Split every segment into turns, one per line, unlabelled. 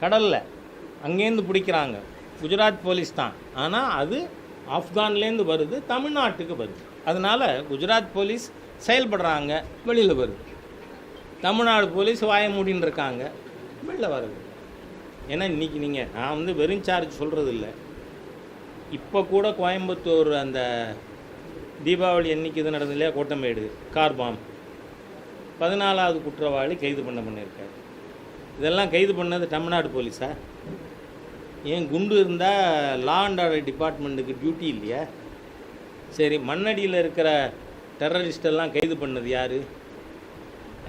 கடலில். அங்கேருந்து பிடிக்கிறாங்க. குஜராத் போலீஸ் தான். ஆனால் அது ஆப்கான்லேருந்து வருது தமிழ்நாட்டுக்கு வருது. அதனால் குஜராத் போலீஸ் செயல்படுறாங்க வெளியில் வருது. தமிழ்நாடு போலீஸ் வாய மூடின்னு இருக்காங்க வெளில வருது. ஏன்னா இன்றைக்கி நீங்கள் நான் வந்து வெறும் சார்ஜ் சொல்கிறது இல்லை இப்போ கூட கோயம்புத்தூர் அந்த தீபாவளி அன்னைக்கு இது நடந்தது இல்லையா? Kottamedu car bomb. பதினாலாவது குற்றவாளி கைது பண்ண பண்ணியிருக்காரு. இதெல்லாம் கைது பண்ணது தமிழ்நாடு போலீஸா? ஏன் குண்டு இருந்தால் லா அண்ட் ஆர்டர் டிபார்ட்மெண்ட்டுக்கு டியூட்டி இல்லையா? சரி மண்ணடியில் இருக்கிற டெரரிஸ்டெல்லாம் கைது பண்ணது யார்?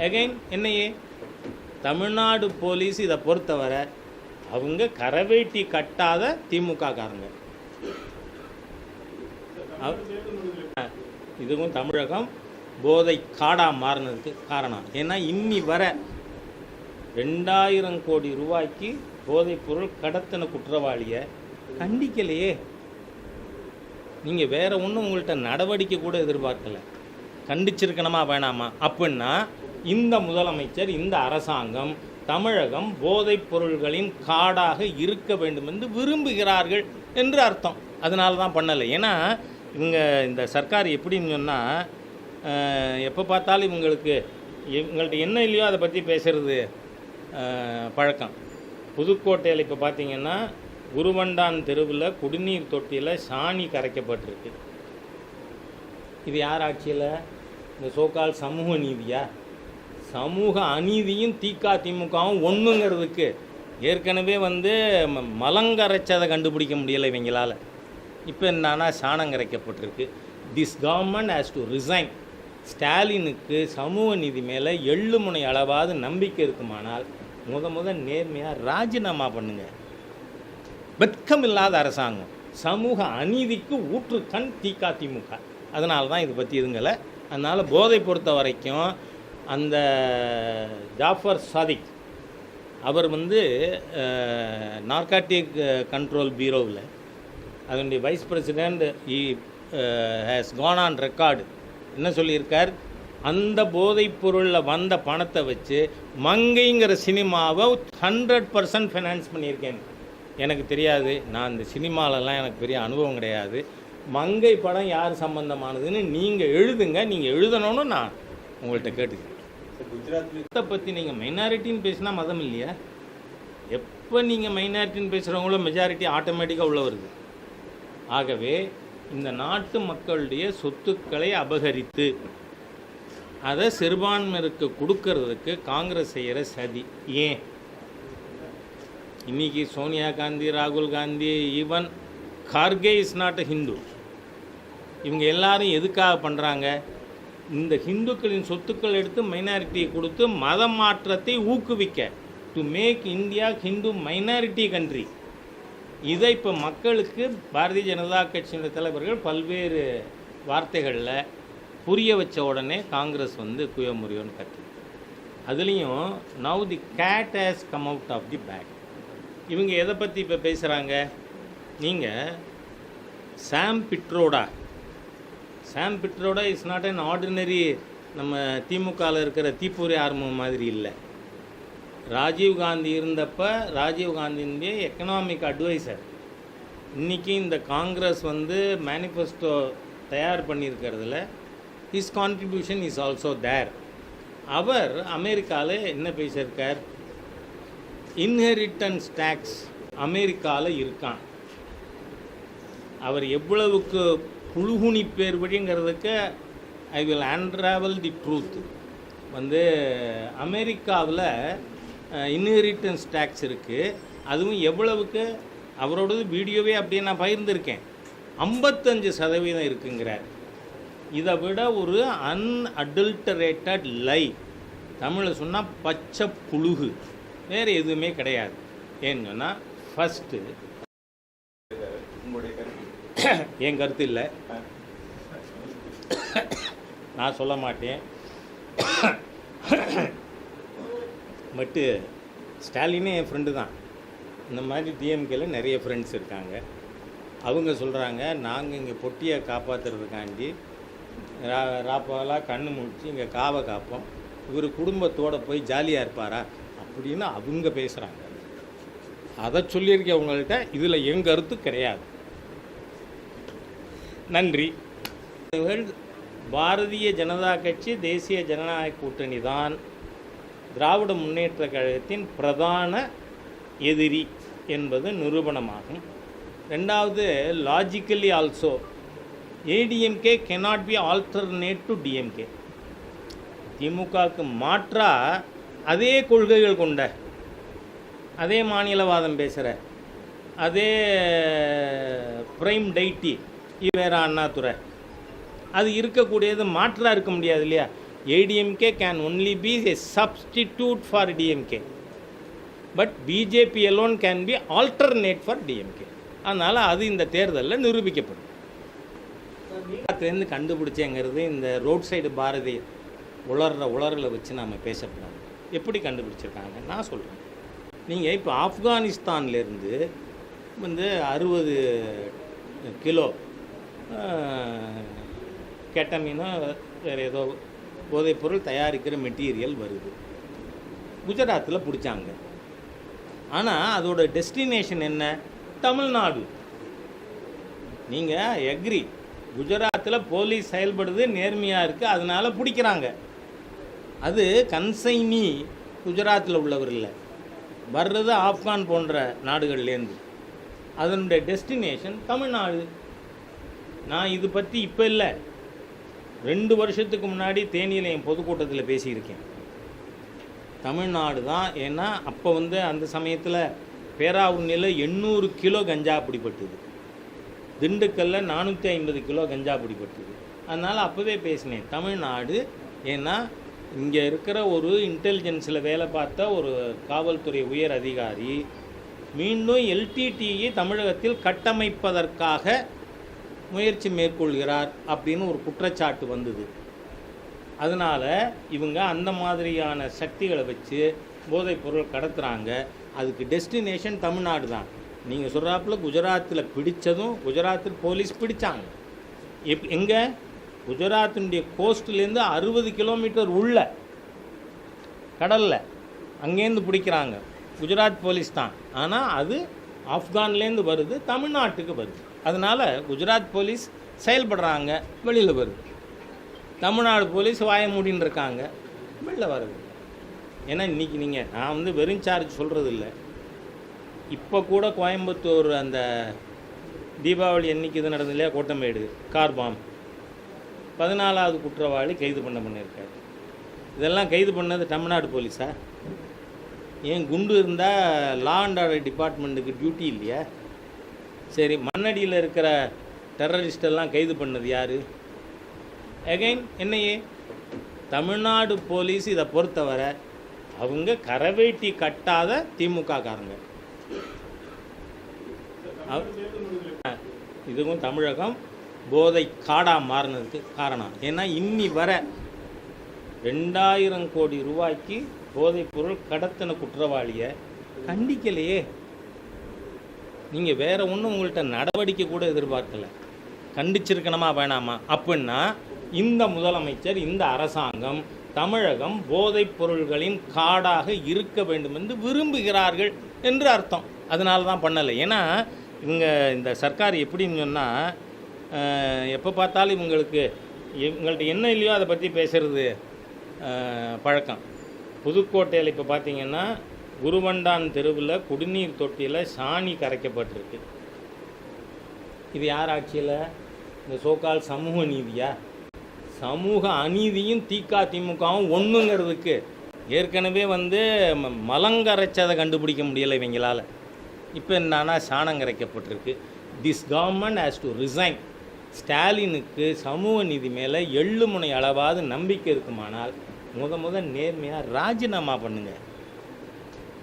அகைன் என்னையே? தமிழ்நாடு போலீஸ் இதை பொறுத்தவரை அவங்க கரவேட்டி கட்டாத திமுக காரங்க இதுவும் தமிழகம் போதை காடாக மாறினதுக்கு காரணம். ஏன்னா இன்னி வர ரெண்டாயிரம் கோடி ரூபாய்க்கு போதைப்பொருள் கடத்தின குற்றவாளியை கண்டிக்கலையே. நீங்கள் வேறு ஒன்றும் உங்கள்கிட்ட நடவடிக்கை கூட எதிர்பார்க்கல. கண்டிச்சிருக்கணுமா வேணாமா? அப்படின்னா இந்த முதலமைச்சர் இந்த அரசாங்கம் தமிழகம் போதைப் பொருள்களின் காடாக இருக்க வேண்டும் என்று விரும்புகிறார்கள் என்று அர்த்தம். அதனால தான் பண்ணலை. ஏன்னா இவங்க இந்த சர்க்கார் எப்படின்னு சொன்னால் எப்போ பார்த்தாலும் இவங்களுக்கு இவங்கள்ட்ட என்ன இல்லையோ அதை பற்றி பேசுறது. பழக்கம். புதுக்கோட்டையில் இப்போ பார்த்தீங்கன்னா குருவண்டான் தெருவில் குடிநீர் தொட்டியில் சாணி கரைக்கப்பட்டிருக்கு. இது யார் ஆட்சியில்? இந்த சோக்கால் சமூக நீதியா? சமூக அநீதியும் திக திமுகவும் ஒன்றுங்கிறதுக்கு ஏற்கனவே வந்து ம- மலங்கரைச்சதை கண்டுபிடிக்க முடியலை இவங்களால். இப்போ என்னன்னா சாணம் கரைக்கப்பட்டிருக்கு. This government has to resign ஸ்டாலினுக்கு சமூக நீதி மேலே எள்ளு முனை அளவாது நம்பிக்கை இருக்குமானால் முத முத நேர்மையாக ராஜினாமா பண்ணுங்க. வெட்கம் இல்லாத அரசாங்கம். சமூக அநீதிக்கு ஊற்றுக்கண் திக திமுக அதனால தான் இதை பற்றி இதுங்களை அதனால் போதை பொறுத்த வரைக்கும் அந்த ஜாஃபர் சாதிக் அவர் வந்து நார்காட்டிக் கண்ட்ரோல் பீரோவில் அதனுடைய vice president he has gone on record என்ன சொல்லியிருக்கார்? அந்த போதைப் பொருளில் வந்த பணத்தை வச்சு மங்கைங்கிற சினிமாவை ஹண்ட்ரட் பர்சன்ட் ஃபைனான்ஸ் பண்ணியிருக்கேன். எனக்கு தெரியாது. நான் இந்த சினிமாலெல்லாம் எனக்கு பெரிய அனுபவம் கிடையாது. மங்கை படம் யார் சம்பந்தமானதுன்னு நீங்கள் எழுதுங்க. நீங்கள் எழுதணும்னு நான் உங்கள்கிட்ட கேட்டுக்கிறேன். மதத்தை பற்றி நீங்கள் மைனாரிட்டின்னு பேசினா மதம் இல்லையா? எப்போ நீங்கள் மைனாரிட்டின்னு பேசுகிறவங்களோ மெஜாரிட்டி ஆட்டோமேட்டிக்காக உள்ள வருது. ஆகவே இந்த நாட்டு மக்களுடைய சொத்துக்களை அபகரித்து அதை சிறுபான்மையினருக்கு கொடுக்கறதுக்கு காங்கிரஸ் செய்கிற சதி. ஏன்? இன்னைக்கு சோனியா காந்தி ராகுல் Gandhi even Kharge is not a Hindu. இவங்க எல்லாரும் எதுக்காக பண்ணுறாங்க இந்த ஹிந்துக்களின் சொத்துக்கள் எடுத்து மைனாரிட்டியை கொடுத்து மத மாற்றத்தை ஊக்குவிக்க. To make India Hindu minority country இதை இப்போ மக்களுக்கு பாரதிய ஜனதா கட்சியினுடைய தலைவர்கள் பல்வேறு வார்த்தைகளில் புரிய வச்ச உடனே காங்கிரஸ் வந்து குயமுறியோன்னு கத்து. அதுலேயும் now the cat has come out of the bag இவங்க எதை பற்றி இப்போ பேசுகிறாங்க நீங்கள் Sam Pitroda Sam Pitroda is not an ordinary நம்ம திமுகவில் இருக்கிற தீப்பூரி ஆர்மம் மாதிரி இல்லை. ராஜீவ் காந்தி ராஜீவ்காந்தியினுடைய ராஜீவ் எக்கனாமிக் அட்வைசர் இன்றைக்கி இந்த காங்கிரஸ் வந்து மேனிஃபெஸ்டோ தயார் பண்ணியிருக்கிறதுல his contribution is also there அவர் அமெரிக்காவில் என்ன பேசியிருக்கார்? இன்ஹெரிட்டன்ஸ் டேக்ஸ் அமெரிக்காவில் இருக்கான். அவர் எவ்வளவுக்கு புழுகுனி பேர் வழிங்கிறதுக்கு I will unravel the truth வந்து அமெரிக்காவில் இன்ஹெரிட்டன்ஸ் டேக்ஸ் இருக்குது அதுவும் எவ்வளவுக்கு? அவரோடது வீடியோவே அப்படியே நான் பகிர்ந்திருக்கேன். ஐம்பத்தஞ்சு சதவீதம் இருக்குங்கிறார். இதை விட ஒரு அன்அடல்டரேட்டட் லை தமிழில் சொன்னால் பச்சை புழுகு. வேறு எதுவுமே கிடையாது. ஏன்னு சொன்னால் ஃபஸ்ட்டு என் கருத்து இல்லை. நான் சொல்ல மாட்டேன். பட்டு ஸ்டாலினே என் ஃப்ரெண்டு தான். இந்த மாதிரி டிஎம்கேல நிறைய ஃப்ரெண்ட்ஸ் இருக்காங்க. அவங்க சொல்கிறாங்க நாங்கள் இங்கே பொட்டியை காப்பாற்றுறதுக்காண்டி ரா ராப்பாலாம் கண்ணு முடிச்சு இங்கே காவை காப்போம். இவர் குடும்பத்தோடு போய் ஜாலியாக இருப்பாரா? அப்படின்னு அவங்க பேசுகிறாங்க அதை சொல்லியிருக்கவங்கள்ட்ட உங்கள்கிட்ட இதில் என் கருத்து கிடையாது. நன்றி. பாரதிய ஜனதா கட்சி தேசிய ஜனநாயக கூட்டணி தான் திராவிட முன்னேற்ற கழகத்தின் பிரதான எதிரி என்பது நிரூபணமாகும். ரெண்டாவது logically also ADMK cannot be alternate to DMK திமுகவுக்கு மாற்றாக அதே கொள்கைகள் கொண்ட அதே மாநிலவாதம் பேசுகிற அதே பிரைம் டைட்டி வேற அண்ணாதுரை. அது இருக்கக்கூடியது மாற்றாக இருக்க முடியாது இல்லையா? ADMK can only be a substitute for DMK but BJP alone can be alternate for DMK அதனால் அது இந்த தேர்தலில் நிரூபிக்கப்படும். அதுலேருந்து கண்டுபிடிச்சேங்கிறது இந்த ரோட் சைடு பாரதி உளர்ற உளறலை வச்சு நாம் பேசக்கூடாது எப்படி கண்டுபிடிச்சிருக்காங்க? நான் சொல்கிறேன் நீங்கள் இப்போ ஆப்கானிஸ்தான்லேருந்து வந்து அறுபது கிலோ கெட்டமீனோ வேறு ஏதோ போதைப்பொருள் தயாரிக்கிற மெட்டீரியல் வருது. குஜராத்தில் பிடிச்சாங்க. ஆனால் அதோட டெஸ்டினேஷன் என்ன? தமிழ்நாடு. நீங்கள் எக்ரி குஜராத்தில் போலீஸ் செயல்படுது நேர்மையாக இருக்குது அதனால் பிடிக்கிறாங்க. அது கன்சைனி குஜராத்தில் உள்ளவர் இல்லை. வர்றது ஆப்கான் போன்ற நாடுகள்லேருந்து அதனுடைய டெஸ்டினேஷன் தமிழ்நாடு. நான் இது பற்றி இப்போ இல்லை. ரெண்டு வருஷத்துக்கு முன்னாடி தேனியில் என் பொதுக்கூட்டத்தில் பேசியிருக்கேன். தமிழ்நாடு தான் ஏன்னா அப்போ வந்து அந்த சமயத்தில் பேராவூர்னியில் எண்ணூறு கிலோ கஞ்சா பிடிபட்டுது. திண்டுக்கல்ல நானூற்றி ஐம்பது கிலோ கஞ்சா பிடிபட்டுது அதனால் அப்போவே பேசினேன் தமிழ்நாடு ஏன்னா இங்கே இருக்கிற ஒரு இன்டெலிஜென்ஸில் வேலை பார்த்த ஒரு காவல்துறை உயர் அதிகாரி மீண்டும் எல்டிடிஇ தமிழகத்தில் கட்டமைப்பதற்காக முயற்சி மேற்கொள்கிறார் அப்படின்னு ஒரு குற்றச்சாட்டு வந்தது. அதனால் இவங்க அந்த மாதிரியான சக்திகளை வச்சு போதைப் பொருள் கடத்துகிறாங்க அதுக்கு டெஸ்டினேஷன் தமிழ்நாடு தான். நீங்கள் சொல்கிறாப்புல குஜராத்தில் பிடித்ததும் குஜராத்தில் போலீஸ் பிடித்தாங்க எப் எங்கே? குஜராத்தினுடைய கோஸ்ட்லேருந்து அறுபது கிலோமீட்டர் உள்ள கடலில் அங்கேருந்து பிடிக்கிறாங்க. குஜராத் போலீஸ் தான். ஆனால் அது ஆப்கான்லேருந்து வருது தமிழ்நாட்டுக்கு வருது. அதனால் குஜராத் போலீஸ் செயல்படுறாங்க வெளியில் வருது. தமிழ்நாடு போலீஸ் வாய மூடின்னு இருக்காங்க வெளில வருது. ஏன்னா இன்றைக்கி நீங்கள் நான் வந்து வெறும் சார்ஜ் சொல்கிறது இல்லை இப்போ கூட கோயம்புத்தூர் அந்த தீபாவளி என்னைக்கு இது நடந்தது இல்லையா? Kottamedu car bomb. பதினாலாவது குற்றவாளி கைது பண்ண பண்ணியிருக்காரு. இதெல்லாம் கைது பண்ணது தமிழ்நாடு போலீஸா? ஏன் குண்டு இருந்தால் லா அண்ட் ஆர்டர் டிபார்ட்மெண்ட்டுக்கு டியூட்டி இல்லையா? சரி மண்ணடியில் இருக்கிற டெரரிஸ்டெல்லாம் எல்லாம் கைது பண்ணது யார்? அகைன் என்னையே? தமிழ்நாடு போலீஸ் இதை பொறுத்தவரை அவங்க கரவேட்டி கட்டாத திமுக காரங்க இதுவும் தமிழகம். போதை காடாக மாறினதுக்கு காரணம். ஏன்னா இன்னி வர ரெண்டாயிரம் கோடி ரூபாய்க்கு போதைப் பொருள் கடத்தின குற்றவாளியை கண்டிக்கலையே. நீங்கள் வேற ஒன்றும் உங்கள்கிட்ட நடவடிக்கை கூட எதிர்பார்க்கல. கண்டிச்சிருக்கணுமா வேணாமா? அப்படின்னா இந்த முதலமைச்சர் இந்த அரசாங்கம் தமிழகம் போதைப் பொருள்களின் காடாக இருக்க வேண்டும் என்று விரும்புகிறார்கள் என்று அர்த்தம். அதனால தான் பண்ணலை. ஏன்னா இவங்க இந்த சர்க்கார் எப்படின்னு சொன்னால் எப்போ பார்த்தாலும் இவங்களுக்கு இவங்கள்ட்ட என்ன இல்லையோ அதை பற்றி பேசுறது பழக்கம். புதுக்கோட்டையில் இப்போ பார்த்தீங்கன்னா குருவண்டான் தெருவில் குடிநீர் தொட்டியில் சாணி கரைக்கப்பட்டிருக்கு. இது யார் ஆட்சியில்? இந்த சோக்கால் சமூக நீதியா? சமூக அநீதியும் திக திமுகவும் ஒன்றுங்கிறதுக்கு ஏற்கனவே வந்து ம- மலங்கரைச்சதை கண்டுபிடிக்க முடியலை இவங்களால். இப்போ என்னன்னா சாணம் கரைக்கப்பட்டிருக்கு. This government has to resign ஸ்டாலினுக்கு சமூக நீதி மேலே எள்ளு முனை அளவாவது நம்பிக்கை இருக்குமானால் முத முத நேர்மையாக ராஜினாமா பண்ணுங்க.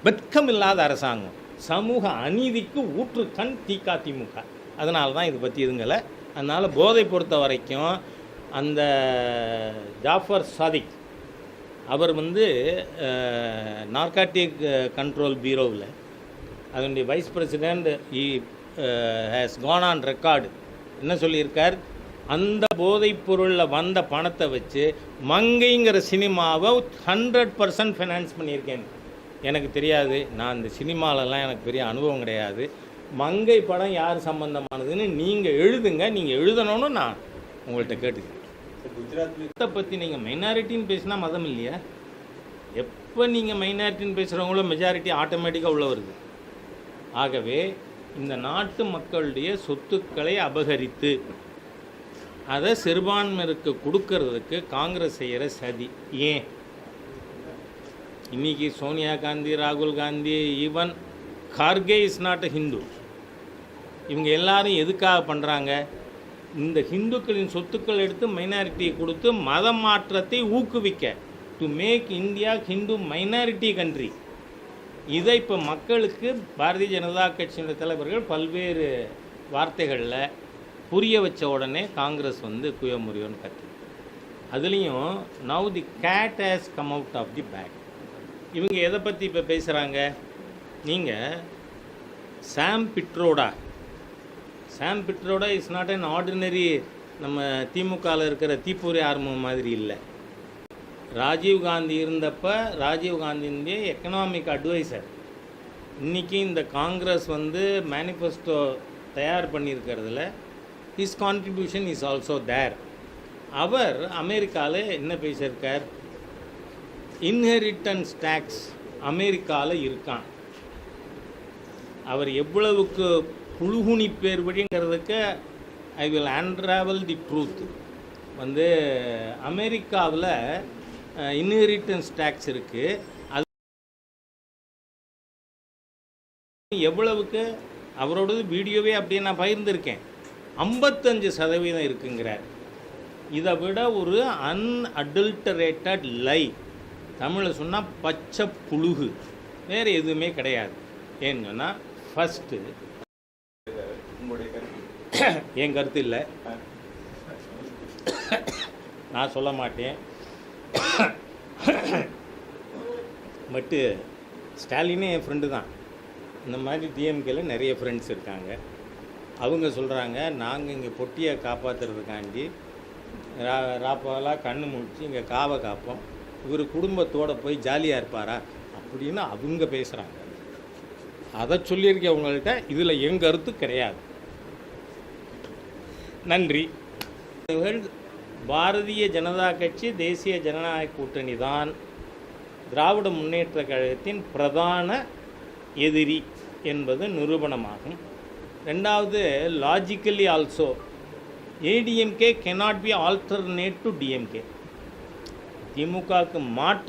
வெட்கம் இல்லாத அரசாங்கம். சமூக அநீதிக்கு ஊற்றுக்கண் திக திமுக அதனால தான் இதை பற்றி இதுங்களை அதனால் போதை பொறுத்த வரைக்கும் அந்த ஜாஃபர் சாதிக் அவர் வந்து நார்காட்டிக் கண்ட்ரோல் பீரோவில் அதனுடைய vice president he has gone on record என்ன சொல்லியிருக்கார்? அந்த போதைப் பொருளில் வந்த பணத்தை வச்சு மங்கைங்கிற சினிமாவை ஹண்ட்ரட் பர்சன்ட் ஃபினான்ஸ் பண்ணியிருக்கேன். எனக்கு தெரியாது. நான் இந்த சினிமாலெல்லாம் எனக்கு பெரிய அனுபவம் கிடையாது. மங்கை படம் யார் சம்பந்தமானதுன்னு நீங்கள் எழுதுங்க. நீங்கள் எழுதணும்னு நான் உங்கள்கிட்ட கேட்டுக்கிறேன்.
குஜராத்
மதத்தை பற்றி நீங்கள் மைனாரிட்டின்னு பேசினா மதம் இல்லையா? எப்போ நீங்கள் மைனாரிட்டின்னு பேசுகிறவங்களோ மெஜாரிட்டி ஆட்டோமேட்டிக்காக உள்ள வருது. ஆகவே இந்த நாட்டு மக்களுடைய சொத்துக்களை அபகரித்து அதை சிறுபான்மையினருக்கு கொடுக்கறதுக்கு காங்கிரஸ் செய்கிற சதி. ஏன்? இன்னைக்கு சோனியா காந்தி ராகுல் Gandhi even Kharge is not a Hindu. இவங்க எல்லாரும் எதுக்காக பண்ணுறாங்க இந்த ஹிந்துக்களின் சொத்துக்கள் எடுத்து மைனாரிட்டியை கொடுத்து மத மாற்றத்தை ஊக்குவிக்க. To make India Hindu minority country இதை இப்போ மக்களுக்கு பாரதிய ஜனதா கட்சியினுடைய தலைவர்கள் பல்வேறு வார்த்தைகளில் புரிய வச்ச உடனே காங்கிரஸ் வந்து குயமுறியோன்னு கத்து அதுலேயும் now the cat has come out of the bag இவங்க எதை பற்றி இப்போ பேசுகிறாங்க நீங்கள் Sam Pitroda Sam Pitroda is not an ordinary நம்ம திமுகவில் இருக்கிற தீப்பூரி ஆர்மம் மாதிரி இல்லை. ராஜீவ் காந்தி இருந்தப்ப ராஜீவ் எக்கனாமிக் அட்வைசர் இன்னைக்கு இந்த காங்கிரஸ் வந்து மேனிஃபெஸ்டோ தயார் பண்ணியிருக்கிறதுல his contribution is also there அவர் அமெரிக்காவில் என்ன பேசியிருக்கார்? இன்ஹெரிட்டன்ஸ் டேக்ஸ் அமெரிக்காவில் இருக்கான். அவர் எவ்வளவுக்கு புழுகுனி பேர் வழிங்கிறதுக்கு I will unravel the truth வந்து அமெரிக்காவில் இன்ஹெரிட்டன்ஸ் டேக்ஸ் இருக்குது அது எவ்வளவுக்கு? அவரோடது வீடியோவே அப்படியே நான் பகிர்ந்திருக்கேன். ஐம்பத்தஞ்சு சதவீதம் இருக்குங்கிறார். இதை விட ஒரு அன்அடல்டரேட்டட் லை தமிழில் சொன்னால் பச்சை புழுகு. வேறு எதுவுமே கிடையாது. ஏன்னு சொன்னால் ஃபஸ்ட்டு என் கருத்து இல்லை? நான் சொல்ல மாட்டேன். பட்டு ஸ்டாலினே என் ஃப்ரெண்டு தான். இந்த மாதிரி டிஎம்கேல நிறைய ஃப்ரெண்ட்ஸ் இருக்காங்க. அவங்க சொல்கிறாங்க நாங்கள் இங்கே பொட்டியை காப்பாற்றுறதுக்காண்டி ரா ராப்பாலாம் கண்ணு முடிச்சு இங்கே காவை காப்போம். இவர் குடும்பத்தோடு போய் ஜாலியாக இருப்பாரா? அப்படின்னு அவங்க பேசுகிறாங்க அதை சொல்லியிருக்கவங்கள்ட்ட இதில் என் கருத்து கிடையாது. நன்றி. பாரதிய ஜனதா கட்சி தேசிய ஜனநாயக கூட்டணி தான் திராவிட முன்னேற்ற கழகத்தின் பிரதான எதிரி என்பது நிரூபணமாகும். ரெண்டாவது logically also ADMK cannot be alternate to DMK திமுகவுக்கு மாற்று